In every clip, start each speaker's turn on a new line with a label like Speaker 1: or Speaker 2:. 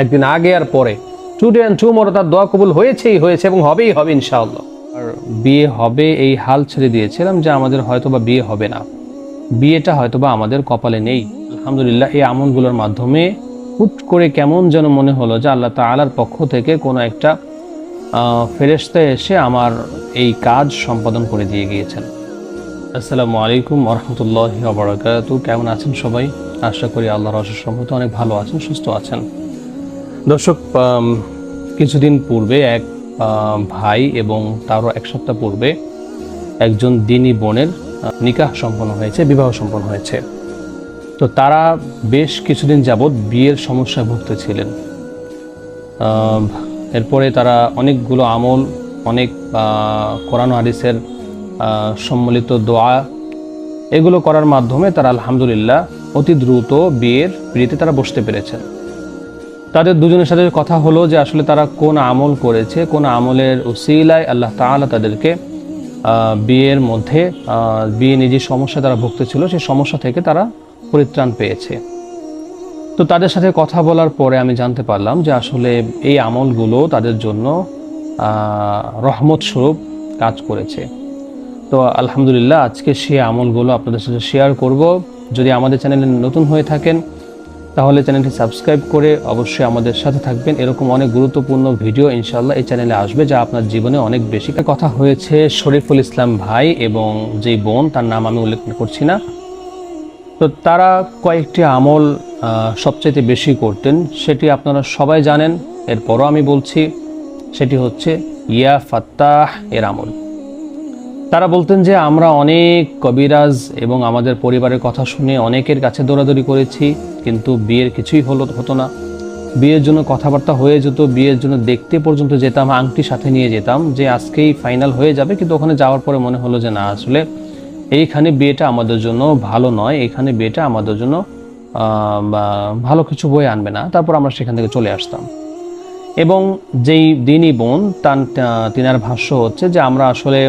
Speaker 1: একদিন আগে আর পরে। টু টুডে অ্যান্ড টুমোরো তার দোয়া কবুল হয়েছেই, হয়েছে এবং হবেই, হবে ইনশাআল্লাহ। আর বিয়ে হবে এই হাল ছেড়ে দিয়েছিলাম যে আমাদের হয়তো বা বিয়ে হবে না। বিয়েটা হয়তো বা আমাদের কপালে নেই। আলহামদুলিল্লাহ এই আমলগুলোর মাধ্যমে হুট করে কেমন যেন মনে হলো যে আল্লাহ তাআলার পক্ষ থেকে কোনো একটা ফেরেস্তা এসে আমার এই কাজ সম্পাদন করে দিয়ে গিয়েছেন। আসসালামু আলাইকুম রহমতুল্লাহ বরকাত কেমন আছেন সবাই? আশা করি আল্লাহর অশেষ সম্মত অনেক ভালো আছেন, সুস্থ আছেন। দর্শক কিছুদিন পূর্বে এক ভাই এবং তারও এক সপ্তাহ পূর্বে একজন দিনী বোনের নিকাহ সম্পন্ন হয়েছে বিবাহ সম্পন্ন হয়েছে। তো তারা বেশ কিছুদিন যাবৎ বিয়ের সমস্যায় ভুগতেছিলেন আহ, এরপরে তারা অনেকগুলো আমল অনেক কোরআন হাদিসের সম্মিলিত দোয়া এগুলো করার মাধ্যমে তারা আলহামদুলিল্লাহ অতি দ্রুত বিয়ের পিড়িতে তারা বসতে পেরেছেন। তাদের দুজনের সাথে কথা হলো যে আসলে তারা কোন আমল করেছে, কোন আমলের উসিলায় আল্লাহ তাআলা তাদেরকে বিয়ের মধ্যে বিয়ে নিয়ে যে সমস্যা তারা ভুগতেছিল সেই সমস্যা থেকে তারা পরিত্রাণ পেয়েছে। তো তাদের সাথে কথা বলার পরে আমি জানতে পারলাম যে আসলে এই আমলগুলো তাদের জন্য রহমত স্বরূপ কাজ করেছে। তো আলহামদুলিল্লাহ আজকে সেই আমলগুলো আপনাদের সাথে শেয়ার করব। যদি আমাদের চ্যানেলে নতুন হয়ে থাকেন তাহলে চ্যানেলটি সাবস্ক্রাইব করে অবশ্যই আমাদের সাথে থাকবেন। এরকম অনেক গুরুত্বপূর্ণ ভিডিও ইনশাল্লাহ এই চ্যানেলে আসবে যা আপনার জীবনে অনেক বেশি কথা হয়েছে। শরীফুল ইসলাম ভাই এবং যেই বোন, তার নাম আমি উল্লেখ করছি না। তো তারা কয়েকটি আমল সবচাইতে বেশি করতেন, সেটি আপনারা সবাই জানেন। এরপরও আমি বলছি, সেটি হচ্ছে ইয়া ফাত্তাহ এর আমল। তারা বলতেন যে আমরা অনেক কবিরাজ এবং আমাদের পরিবারের কথা শুনে অনেকের কাছে দৌড়াদৌড়ি করেছি, কিন্তু বিয়ের কিছুই হলো, হতো না। বিয়ের জন্য কথাবার্তা হয়ে যেত, বিয়ের জন্য দেখতে পর্যন্ত যেতাম আংটি সাথে নিয়ে যেতাম, যে আজকেই ফাইনাল হয়ে যাবে, কিন্তু ওখানে যাওয়ার পরে মনে হলো যে না, আসলে এইখানে বিয়েটা আমাদের জন্য ভালো নয় এখানে বিয়েটা আমাদের জন্য ভালো কিছু বয়ে আনবে না। তারপর আমরা সেখান থেকে চলে আসতাম। এবং যেই দিনই বোন, তার তিনার ভাষ্য হচ্ছে যে আমরা আসলে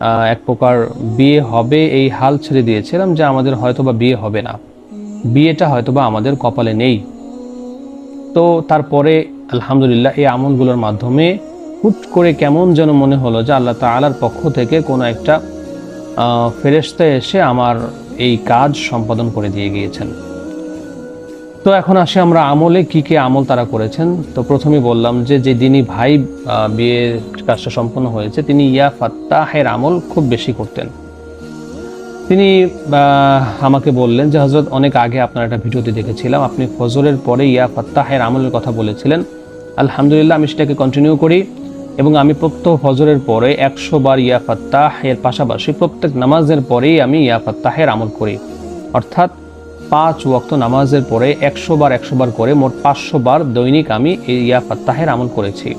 Speaker 1: এক প্রকার বিয়ে হবে এই হাল ছেড়ে দিয়েছিলাম যে আমাদের হয়তো বা বিয়ে হবে না। বিয়েটা হয়তো বা আমাদের কপালে নেই। তো তারপরে আলহামদুলিল্লাহ এই আমলগুলোর মাধ্যমে হুট করে কেমন যেন মনে হলো যে আল্লাহ তাআলার পক্ষ থেকে কোনো একটা আহ, ফেরেশতা এসে আমার এই কাজ সম্পাদন করে দিয়ে গিয়েছেন। তো এখন আসি আমরা আমলে, কি কি আমল তারা করেছেন। তো প্রথমেই বললাম যে যে দিনই ভাই বিয়ের কাজটা সম্পন্ন হয়েছে, তিনি ইয়া ফাত্তাহের আমল খুব বেশি করতেন। তিনি আমাকে বললেন যে হজরত অনেক আগে আপনার একটা ভিডিওতে দেখেছিলাম, আপনি ফজরের পরে ইয়া ফাত্তাহের আমলের কথা বলেছিলেন। আলহামদুলিল্লাহ, আমি সেটাকে কন্টিনিউ করি এবং আমি প্রত্যেক ফজরের পরে একশো বার ইয়া ফাত্তাহের পাশাপাশি প্রত্যেক নামাজের পরেই আমি ইয়া ফাত্তাহের আমল করি। অর্থাৎ পাঁচ ওয়াক্ত নামাজের পরে একশো বার একশো বার করে মোট পাঁচশো বার দৈনিক আমি এই ইয়া ফাত্তাহের আমল করেছি।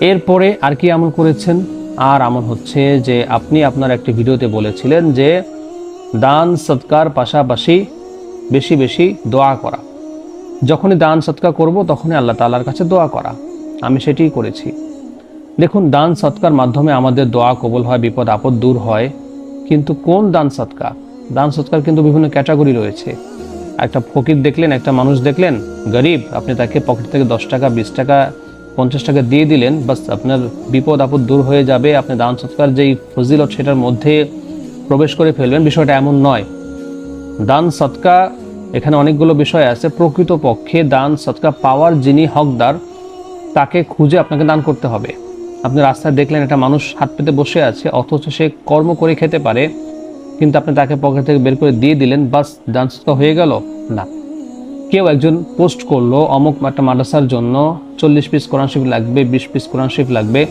Speaker 1: এরপরে আর কি আমল করেছেন? আর আমল হচ্ছে যে আপনি আপনার একটি ভিডিওতে বলেছিলেন যে দান সৎকার পাশাপাশি বেশি বেশি দোয়া করা। যখনই দান সৎকার করব তখনই আল্লাহ তাআলার কাছে দোয়া করা। আমি সেটিই করেছি। দেখুন, দান সৎকার মাধ্যমে আমাদের দোয়া কবল হয়, বিপদ আপদ দূর হয়, কিন্তু কোন দান সৎকার? দান সৎকার কিন্তু বিভিন্ন ক্যাটাগরি রয়েছে। একটা ফকির দেখলেন, একটা মানুষ দেখলেন, গরিব, আপনি তাকে পকেট থেকে দশ টাকা, বিশ টাকা, পঞ্চাশ টাকা দিয়ে দিলেন, বাস আপনার বিপদ আপদ দূর হয়ে যাবে, আপনি দান সৎকার যেই ফজিলত সেটার মধ্যে প্রবেশ করে ফেলবেন, বিষয়টা এমন নয়। দান সৎকা, এখানে অনেকগুলো বিষয় আছে। প্রকৃত পক্ষে দান সৎকা পাওয়ার যিনি হকদার, তাকে খুঁজে আপনাকে দান করতে হবে। আপনি রাস্তায় দেখলেন একটা মানুষ হাত পেতে বসে আছে, অথচ সে কর্ম করে খেতে পারে কিন্তু আপনি তাকে পকেট থেকে বের করে দিয়ে দিলেন, বাস দান সৎকা হয়ে গেল। না। কেউ একজন পোস্ট করল, অমুক একটা মাদ্রাসার জন্য চল্লিশ পিস কোরআন শরীফ লাগবে, বিশ পিস কোরআন শরীফ লাগবে।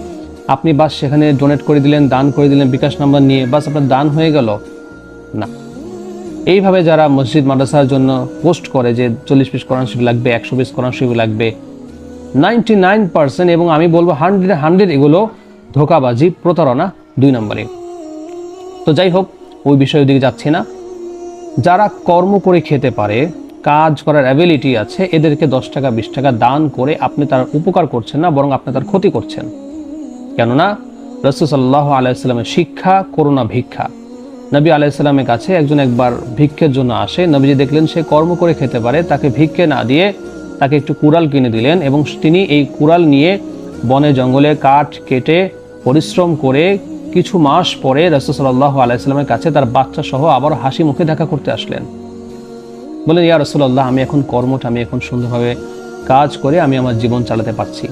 Speaker 1: আপনি বাস সেখানে ডোনেট করে দিলেন, দান করে দিলেন, বিকাশ নাম্বার নিয়ে, বাস আপনার দান হয়ে গেল। না। এইভাবে যারা মসজিদ, মাদ্রাসার জন্য পোস্ট করে যে চল্লিশ পিস কোরআন শরীফ লাগবে, একশো পিস কোরআন শরীফ লাগবে নাইনটি নাইন পার্সেন্ট এবং আমি বলব হান্ড্রেড হান্ড্রেড এগুলো ধোকাবাজি, প্রতারণা, দুই নম্বরে। তো যাই হোক ওই বিষয়ের দিকে যাচ্ছি না। যারা কর্ম করে খেতে পারে, কাজ করার অ্যাবিলিটি আছে, এদেরকে দশ টাকা, বিশ টাকা দান করে আপনি তার উপকার করছেন না, বরং আপনি তার ক্ষতি করছেন। কেননা, রসুল সাল্লাহ আলাইসাল্লামের শিক্ষা করোনা ভিক্ষা। নবী আলাইসাল্লামের কাছে একজন একবার ভিক্ষের জন্য আসে। নবীজি দেখলেন সে কর্ম করে খেতে পারে, তাকে ভিক্ষে না দিয়ে তাকে একটু কুড়াল কিনে দিলেন এবং তিনি এই কুড়াল নিয়ে বনে জঙ্গলে কাঠ কেটে পরিশ্রম করে কিছু মাস পরে রসুল্লাহ আলাইস্লামের কাছে তার বাচ্চা সহ আবার হাসি মুখে দেখা করতে আসলেন। বলেন ইয়া রসুল্লাহ আমি এখন কর্মঠ, আমি এখন সুন্দরভাবে কাজ করে আমি আমার জীবন চালাতে পারছি।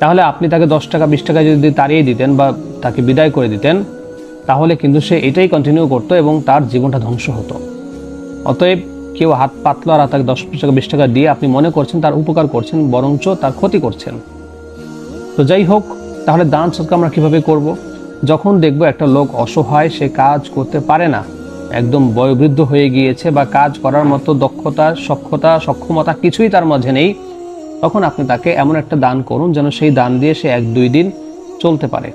Speaker 1: তাহলে আপনি তাকে দশ টাকা, বিশ টাকা যদি তাড়িয়ে দিতেন বা তাকে বিদায় করে দিতেন, তাহলে কিন্তু সে এটাই কন্টিনিউ করতো এবং তার জীবনটা ধ্বংস হতো। অতএব কেউ হাত পাতলো আর তাকে দশ টাকা, বিশ টাকা দিয়ে আপনি মনে করছেন, তার উপকার করছেন, বরঞ্চ তার ক্ষতি করছেন। তো যাই হোক, তাহলে দান সৎকার আমরা কীভাবে করব? যখন দেখব একটা লোক অসহায়, সে কাজ করতে পারে না। একদম বয়োবৃদ্ধ হয়ে গিয়েছে বা কাজ করার মতো দক্ষতা, সক্ষতা, সক্ষমতা কিছুই তার মাঝে নেই, তখন আপনি তাকে এমন একটা দান করুন যেন সেই দান দিয়ে সে এক দুই দিন চলতে পারে।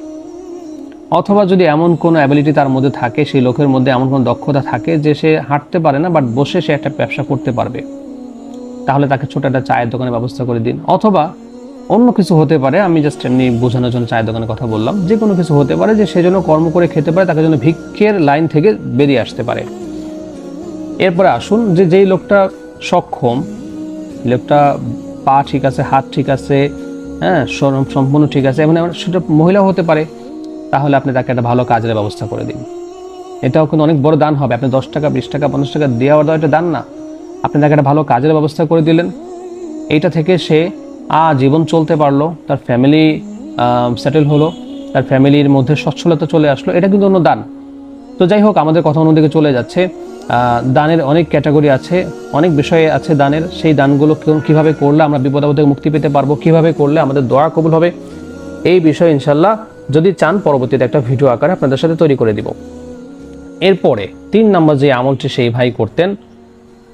Speaker 1: অথবা যদি এমন কোনো অ্যাবিলিটি তার মধ্যে থাকে, সেই লোকের মধ্যে এমন কোনো দক্ষতা থাকে যে সে হাঁটতে পারে না বাট বসে সে একটা ব্যবসা করতে পারবে। তাহলে তাকে ছোট একটা চায়ের দোকানের ব্যবস্থা করে দিন। অথবা অন্য কিছু হতে পারে, আমি জাস্ট এমনি বোঝানোর জন্য চায়ের দোকানের কথা বললাম যে কোনো কিছু হতে পারে যে সে যেন কর্ম করে খেতে পারে, তাকে যেন ভিক্ষের লাইন থেকে বেরিয়ে আসতে পারে। এরপরে আসুন যে যেই লোকটা সক্ষম, লোকটা পা ঠিক আছে, হাত ঠিক আছে হ্যাঁ সম্পূর্ণ ঠিক আছে এবং সেটা মহিলা হতে পারে, তাহলে আপনি তাকে একটা ভালো কাজের ব্যবস্থা করে দিন। এটাও কিন্তু অনেক বড় দান হবে, আপনি দশ টাকা, বিশ টাকা, পঞ্চাশ টাকা দেওয়া দেওয়া এটা দান না। আপনি তাকে একটা ভালো কাজের ব্যবস্থা করে দিলেন, এইটা থেকে সে জীবন চলতে পারল, তার ফ্যামিলি সেটেল হলো, তার ফ্যামিলির মধ্যে সচ্ছলতা চলে আসলো, এটা কিন্তু অন্য দান। তো যাই হোক, আমাদের কথা অন্যদিকে চলে যাচ্ছে। দানের অনেক ক্যাটাগরি আছে, অনেক বিষয়ে আছে দানের। সেই দানগুলো কীভাবে করলে আমরা বিপদ আপদ থেকে মুক্তি পেতে পারব, কীভাবে করলে আমাদের দোয়া কবুল হবে, এই বিষয়ে ইনশাল্লাহ যদি চান, পরবর্তীতে একটা ভিডিও আকারে আপনাদের সাথে তৈরি করে দিব। এরপরে, তিন নম্বর যে আমলটি সেই ভাই করতেন,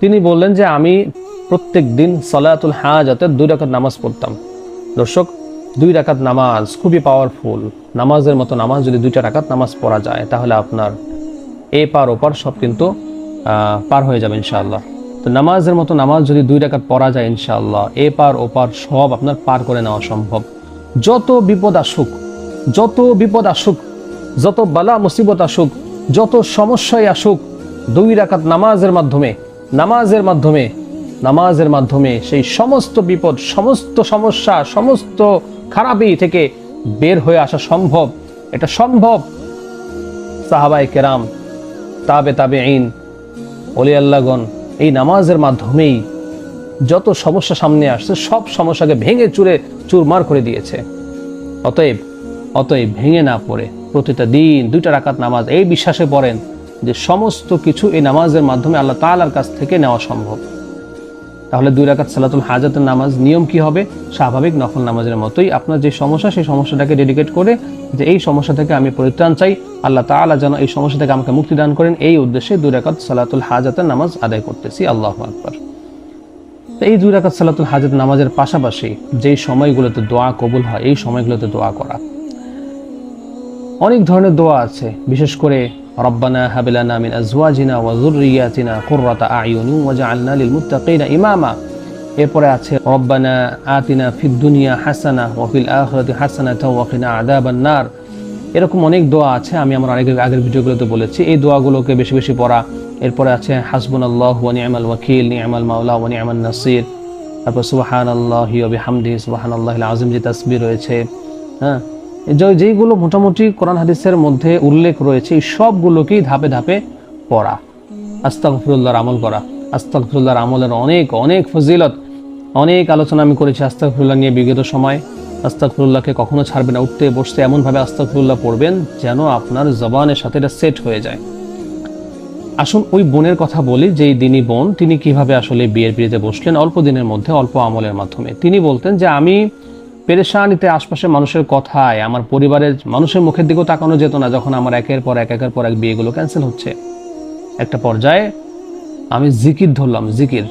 Speaker 1: তিনি বললেন যে, আমি প্রত্যেক দিন সলাতুল হাজাতের দুই রাকাত নামাজ পড়তাম। দর্শক, দুই রাকাত নামাজ খুবই পাওয়ারফুল নামাজের মতো নামাজ যদি দুইটা রাকাত নামাজ পড়া যায়, তাহলে আপনার এ পার ওপার সব কিন্তু পার হয়ে যাবে ইনশাআল্লাহ। তো নামাজের মতো নামাজ যদি দুই রাকাত পড়া যায় ইনশাআল্লাহ, এ পার ওপার সব আপনার পার করে নেওয়া সম্ভব। যত বিপদ আসুক, যত বিপদ আসুক, যত বালা মুসিবত আসুক, যত সমস্যায় আসুক, দুই রাকাত নামাজের মাধ্যমে নামাজের মাধ্যমে নামাজের মাধ্যমে সেই সমস্ত বিপদ, সমস্ত সমস্যা, সমস্ত খারাপি থেকে বের হয়ে আসা সম্ভব। এটা সম্ভব। সাহাবাই কেরাম, তাবে তাবে আইন অলি আল্লাহগণ এই নামাজের মাধ্যমেই যত সমস্যা সামনে আসছে, সব সমস্যাকে ভেঙে চুরে চুরমার করে দিয়েছে। অতএব অতএব ভেঙে না পড়ে। প্রতিটা দিন দুইটা রাকাত নামাজ। এই বিশ্বাসে পড়েন যে সমস্ত কিছু এই নামাজের মাধ্যমে আল্লাহ তালার কাছ থেকে নেওয়া সম্ভব। তাহলে দুই রাকাত সালাতুল হাজাতের নামাজ নিয়ম কি হবে? স্বাভাবিক নফল নামাজের মতোই আপনার যে সমস্যা, সেই সমস্যাটাকে ডেডিকেট করে যে এই সমস্যা থেকে আমি পরিত্রাণ চাই। আল্লাহ তাআলা যেন এই সমস্যা থেকে আমাকে মুক্তি দান করেন। এই উদ্দেশ্যে দুই রাকাত সালাতুল হাজাতের নামাজ আদায় করতেছি। আল্লাহ আকবার। এই দুই রাকাত সালাতুল হাজাত নামাজের পাশাপাশি যেই সময়গুলোতে দোয়া কবুল হয়, এই সময়গুলোতে দোয়া করা। অনেক ধরনের দোয়া আছে। বিশেষ করে রব্বানা হাবিলানা মিন আজওয়াজিনা ওয়া যুররিয়াতিনা কুররাতা আয়ুনি ওয়াজআলনা লিল মুত্তাকিনা ইমামা। এরপরে আছে, রব্বানা আতিনা ফিদ দুনিয়া হাসানা ওয়া ফিল আখিরাতি হাসানাতাও ওয়া কিনা আযাবান নার। এরকম অনেক দোয়া আছে, আমি আমার অনেক আগের ভিডিওগুলোতে বলেছি। এই দোয়াগুলোকে বেশি বেশি পড়া। এরপরে আছে, হাসবুনাল্লাহ ওয়া নি'মাল ওয়াকিল নি'মাল মাওলা ওয়া নি'মান নাসির। তারপর সুবহানাল্লাহি ওয়া বিহামদিহি, সুবহানাল্লাহিল আযীম যে তাসবিহ রয়েছে হ্যাঁ? যেইগুলো মোটামুটি কোরআন হাদিসের মধ্যে উল্লেখ রয়েছে সবগুলোকেই ধাপে ধাপে পড়া। আস্তাগফিরুল্লাহর আমল করা। আস্তাগফিরুল্লাহর আমলের অনেক অনেক ফজিলত। অনেক আলোচনা আমি করেছি আস্তাগফিরুল্লাহ নিয়ে বিগত সময়। আস্তাগফিরুল্লাহকে কখনো ছাড়বে না। উঠতে, বসতে এমনভাবে আস্তাগফিরুল্লাহ পড়বেন যেন আপনার জবানের সাথে এটা সেট হয়ে যায়। আসুন ওই বোনের কথা বলি, যেই দিনী বোন, তিনি কীভাবে আসলে বিয়ের বিয়েতে বসলেন, অল্প দিনের মধ্যে, অল্প আমলের মাধ্যমে। তিনি বলতেন যে, আমি পেরেশানিতে আশপাশের মানুষের কথায়, আমার পরিবারের মানুষের মুখের দিকেও তাকানো যেত না যখন আমার একের পর এক, একের পর এক বিয়েগুলো ক্যান্সেল হচ্ছে। একটা পর্যায়ে আমি জিকির ধরলাম, জিকির।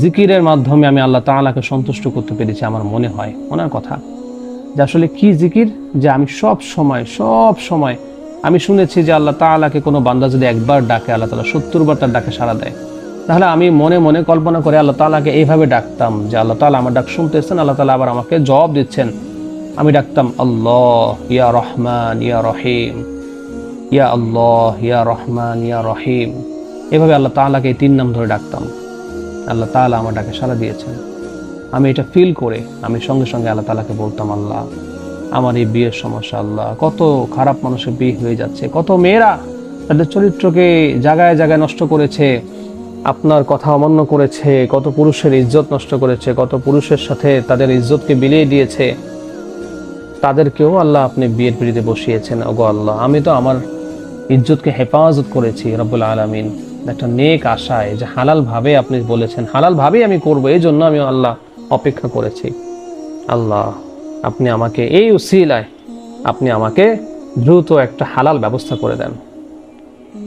Speaker 1: জিকিরের মাধ্যমে আমি আল্লাহ তাআলাকে সন্তুষ্ট করতে পেরেছি, আমার মনে হয়। ওনার কথা। যে আসলে কি জিকির? যে আমি সব সময় সব সময় আমি শুনেছি যে আল্লাহ তাআলাকে কোনো বান্দা যদি একবার ডাকে, আল্লাহ তাআলা সত্তর বার তার ডাকে সাড়া দেয়। তাহলে আমি মনে মনে কল্পনা করে আল্লাহ তালাকে এইভাবে ডাকতাম যে আল্লাহ তালা আমার ডাক শুনতেছেন, আল্লাহ তালা আবার আমাকে জবাব দিচ্ছেন। আমি ডাকতাম, আল্লাহ, ইয়া রহমান, ইয়া রহিম, ইয়া আল্লাহ, ইয়া রহমান, ইয়া রহিম। এভাবে আল্লাহ তাআলাকে এই তিন নাম ধরে ডাকতাম। আল্লাহ তাআলা আমার ডাকে সাড়া দিয়েছেন। আমি এটা ফিল করে আমি সঙ্গে সঙ্গে আল্লাহ তালাকে বলতাম, আল্লাহ, আমার এই বিয়ের সমস্যা, আল্লাহ, কত খারাপ মানুষের বিয়ে হয়ে যাচ্ছে, কত মেয়েরা তাদের চরিত্রকে জায়গায় জায়গায় নষ্ট করেছে আপনার কথা অমান্য করেছে, কত পুরুষের ইজ্জত নষ্ট করেছে, কত পুরুষের সাথে তাদের ইজ্জতকে বিলিয়ে দিয়েছে। তাদেরকেও আল্লাহ আপনি বিয়ের পিড়িতে বসিয়েছেন। ওগো আল্লাহ, আমি তো আমার ইজ্জতকে হেফাজত করেছি, রব্বুল আলমিন। একটা নেক আশায়, যে হালাল ভাবে আপনি বলেছেন, হালাল ভাবেই আমি করব এই জন্য আমি আল্লাহ অপেক্ষা করেছি। আল্লাহ, আপনি আমাকে এই উসিলায়, আপনি আমাকে দ্রুত একটা হালাল ব্যবস্থা করে দেন।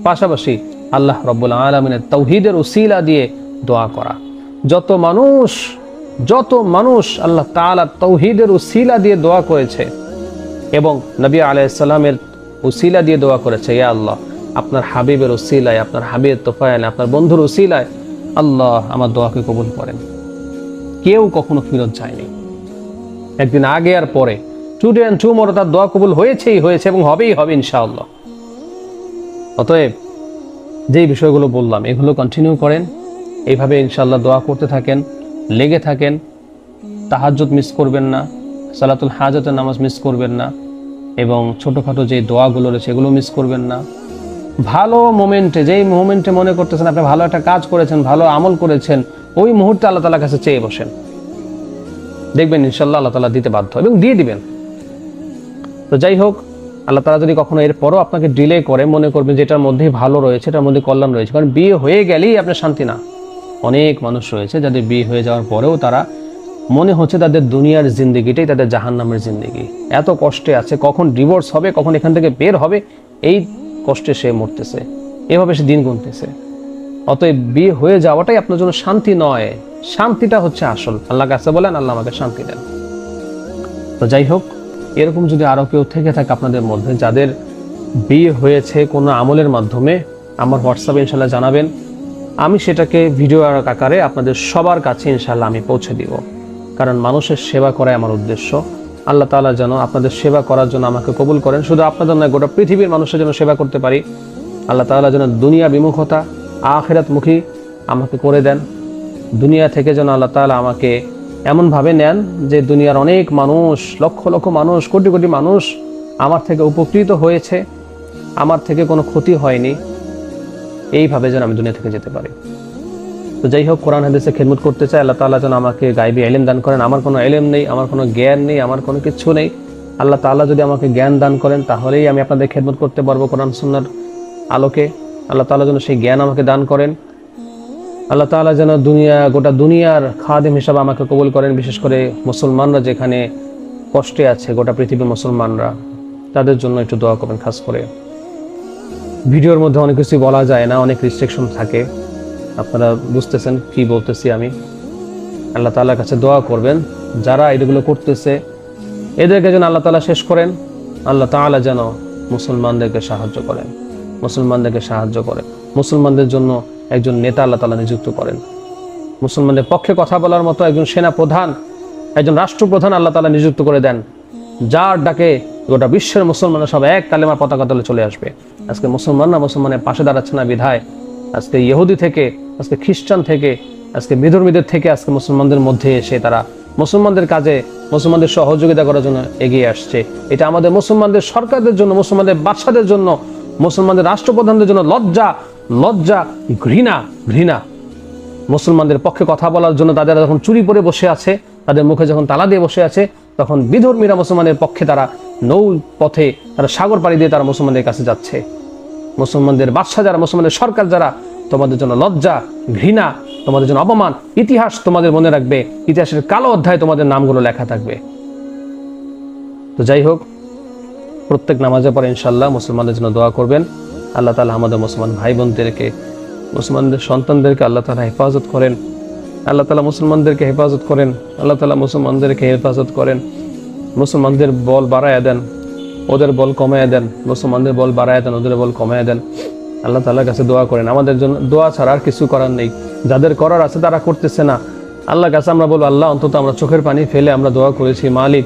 Speaker 1: পাশাপাশি আল্লাহ রব্বুল আলমিনের তৌহিদের উসিলা দিয়ে দোয়া করা। যত মানুষ যত মানুষ আল্লাহ তাআলা তৌহিদের উসিলা দিয়ে দোয়া করেছে এবং নবী আলাইসাল্লামের উসিলা দিয়ে দোয়া করেছে, ইয়া আল্লাহ, আপনার হাবিবের উসিলায় আপনার হাবিবের তোফায়নে আপনার বন্ধুর উসিলায় আল্লাহ আমার দোয়াকে কবুল করেন। কেউ কখনো ফিরত যায়নি। একদিন আগে আর পরে টুডে অ্যান্ড টুমোরো তার দোয়া কবুল হয়েছেই হয়েছে এবং হবেই হবে ইনশাআল্লাহ। অতএব যেই বিষয়গুলো বললাম, এগুলো কন্টিনিউ করেন। এইভাবে ইনশাল্লাহ দোয়া করতে থাকেন, লেগে থাকেন। তাহাজ্জুদ মিস করবেন না, সালাতুল হাজতের নামাজ মিস করবেন না, এবং ছোটোখাটো যে দোয়াগুলো রয়েছে এগুলো মিস করবেন না। ভালো মোমেন্টে যেই মোমেন্টে মনে করতেছেন আপনি ভালো একটা কাজ করেছেন, ভালো আমল করেছেন, ওই মুহূর্তে আল্লাহ তালার কাছে চেয়ে বসেন। দেখবেন ইনশাল্লাহ আল্লাহ তালা দিতে বাধ্য, এবং দিয়ে দিবেন। তো যাই হোক আল্লাহ তারা যদি কখনো এর পরও আপনাকে ডিলে করে, মনে করবেন যেটার মধ্যে ভালো রয়েছে, এটার মধ্যে কল্যাণ রয়েছে। কারণ বিয়ে হয়ে গেলেই আপনার শান্তি না। অনেক মানুষ রয়েছে যাদের বিয়ে হয়ে যাওয়ার পরেও তারা মনে হচ্ছে তাদের দুনিয়ার জিন্দগিটাই তাদের জাহান নামের জিন্দগি। এত কষ্টে আছে, কখন ডিভোর্স হবে, কখন এখান থেকে বের হবে, এই কষ্টে সে মরতেছে। এভাবে সে দিন গুনতেছে। অতএব বিয়ে হয়ে যাওয়াটাই আপনার জন্য শান্তি নয়। শান্তিটা হচ্ছে আসল। আল্লাহ কাছে বলেন, আল্লাহ আমাকে শান্তি দেন। তো যাই হোক এরকম যদি আরও কেউ থেকে থাকে আপনাদের মধ্যে, যাদের বিয়ে হয়েছে কোনো আমলের মাধ্যমে, আমার হোয়াটসঅ্যাপে ইনশাল্লাহ জানাবেন। আমি সেটাকে ভিডিও আকারে আপনাদের সবার কাছে ইনশাল্লাহ আমি পৌঁছে দিব। কারণ মানুষের সেবা করাই আমার উদ্দেশ্য। আল্লাহ তাআলা যেন আপনাদের সেবা করার জন্য আমাকে কবুল করেন। শুধু আপনাদের নয়, গোটা পৃথিবীর মানুষের জন্য সেবা করতে পারি। আল্লাহ তাআলা যেন দুনিয়া বিমুখতা, আখেরাতমুখী আমাকে করে দেন। দুনিয়া থেকে যেন আল্লাহ তাআলা আমাকে এমনভাবে নেন যে দুনিয়ার অনেক মানুষ, লক্ষ লক্ষ মানুষ, কোটি কোটি মানুষ আমার থেকে উপকৃত হয়েছে। আমার থেকে কোনো ক্ষতি হয়নি। এইভাবে যেন আমি দুনিয়া থেকে যেতে পারি। তো যাই হোক, কোরআন হাদিসে খেদমত করতে চাই আল্লাহ তাআলা যেন আমাকে গাইবি এলেম দান করেন। আমার কোনো এলেম নেই, আমার কোনো জ্ঞান নেই, আমার কোনো কিছু নেই। আল্লাহ তাআলা যদি আমাকে জ্ঞান দান করেন, তাহলেই আমি আপনাদের খেদমত করতে পারব কোরআন সুন্নার আলোকে। আল্লাহ তাআলা যেন সেই জ্ঞান আমাকে দান করেন। আল্লাহ তাআলা যেন দুনিয়া, গোটা দুনিয়ার খাদেম হিসাবে আমাকে কবুল করেন, বিশেষ করে মুসলমানরা যেখানে কষ্টে আছে, গোটা পৃথিবীর মুসলমানরা, তাদের জন্য একটু দোয়া করবেন, খাস করে। ভিডিওর মধ্যে অনেক কিছু বলা যায় না, অনেক রিস্ট্রিকশন থাকে। আপনারা বুঝতেছেন কি বলতেছি আমি। আল্লাহ তালার কাছে দোয়া করবেন, যারা এগুলো করতেছে, এদেরকে যেন আল্লাহ তাআলা শেষ করেন। আল্লাহ তাআলা যেন মুসলমানদেরকে সাহায্য করেন, মুসলমানদেরকে সাহায্য করেন। মুসলমানদের জন্য একজন নেতা আল্লাহ তাআলা নিযুক্ত করেন। মুসলমানদের পক্ষে কথা বলার মতো একজন সেনা প্রধান একজন রাষ্ট্রপ্রধান আল্লাহ তালা নিযুক্ত করে দেন, যার ডাকে গোটা বিশ্বের মুসলমানরা সব এক কালেমার পতাকা তলে চলে আসবে। আজকে মুসলমানরা মুসলমানের পাশে দাঁড়াচ্ছে না বিধায়। আজকে ইহুদি থেকে, আজকে খ্রিস্টান থেকে, আজকে বিধর্মীদের থেকে আজকে মুসলমানদের মধ্যে এসে তারা মুসলমানদের কাজে, মুসলমানদের সহযোগিতা করার জন্য এগিয়ে আসছে। এটা আমাদের মুসলমানদের সরকারদের জন্য, মুসলমানদের বাদশাদের জন্য, মুসলমানদের রাষ্ট্রপ্রধানদের জন্য লজ্জা লজ্জা, ঘৃণা ঘৃণা। মুসলমানদের পক্ষে কথা বলার জন্য তাদের যখন চুরি পরে বসে আছে, তাদের মুখে যখন তালা দিয়ে বসে আছে, তখন বিধর্মীরা মুসলমানের পক্ষে তারা নৌ পথে, তারা সাগর পাড়ি দিয়ে তারা মুসলমানদের কাছে যাচ্ছে। মুসলমানদের বাদশাহ যারা মুসলমানের সরকার যারা, তোমাদের জন্য লজ্জা, ঘৃণা, তোমাদের জন্য অপমান, ইতিহাস তোমাদের মনে রাখবে, ইতিহাসের কালো অধ্যায় তোমাদের নামগুলো লেখা থাকবে। তো যাই হোক, প্রত্যেক নামাজের পরে ইনশাল্লাহ মুসলমানদের জন্য দোয়া করবেন। আল্লাহ তালা আমাদের মুসলমান ভাই বোনদেরকে মুসলমানদের সন্তানদেরকে আল্লাহ তালা হেফাজত করেন। আল্লাহ তালা মুসলমানদেরকে হেফাজত করেন। আল্লাহ তালা মুসলমানদেরকে হেফাজত করেন। মুসলমানদের বল বাড়ায় দেন, ওদের বল কমায় দেন। মুসলমানদের বল বাড়ায় দেন, ওদের বল কমায় দেন। আল্লাহ তালার কাছে দোয়া করেন। আমাদের জন্য দোয়া ছাড়া আর কিছু করার নেই। যাদের করার আছে তারা করতেছে না। আল্লাহর কাছে আমরা বলব, আল্লাহ, অন্তত আমরা চোখের পানি ফেলে আমরা দোয়া করেছি, মালিক,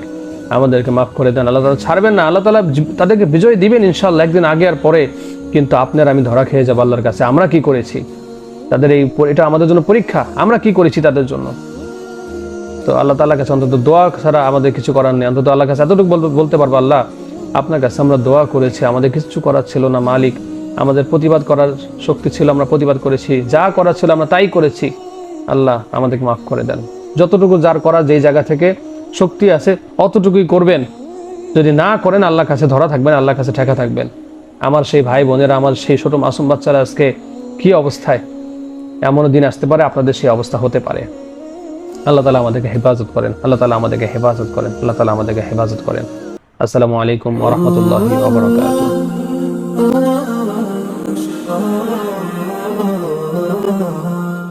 Speaker 1: আমাদেরকে মাফ করে দেন। আল্লাহ তালা ছাড়বেন না। আল্লাহ তালা তাদেরকে বিজয় দিবেন ইনশাল্লাহ একদিন আগে আর পরে। কিন্তু আপনার আমি ধরা খেয়ে যাব আল্লাহর কাছে। আমরা কি করেছি? তাদের এই এটা আমাদের জন্য পরীক্ষা। আমরা কি করেছি তাদের জন্য? তো আল্লাহ তাআলার কাছে অন্তত দোয়া ছাড়া আমাদের কিছু করার নেই। অন্তত আল্লাহ কাছে এতটুকু বলতে পারব, আল্লাহ, আপনার কাছে আমরা দোয়া করেছি। আমাদের কিছু করার ছিল না, মালিক। আমাদের প্রতিবাদ করার শক্তি ছিল, আমরা প্রতিবাদ করেছি। যা করার ছিল, আমরা তাই করেছি। আল্লাহ, আমাদেরকে মাফ করে দেন। যতটুকু যার করা যেই জায়গা থেকে শক্তি আছে, অতটুকুই করবেন। যদি না করেন আল্লাহ কাছে ধরা থাকবেন, আল্লাহর কাছে ঠেকা থাকবেন। আমার সেই ভাই বোনেরা, আমার সেই ছোট মাসুম বাচ্চারা আজকে কি অবস্থায়? এমনও দিন আসতে পারে, আপনাদের সেই অবস্থা হতে পারে। আল্লাহ তালা আমাদেরকে হেফাজত করেন, আল্লাহ তালা আমাদেরকে হেফাজত করেন, আল্লাহ তালা আমাদেরকে হেফাজত করেন। আসসালামু আলাইকুম ওরহমতুল্লাহ ওবরাকাতুহ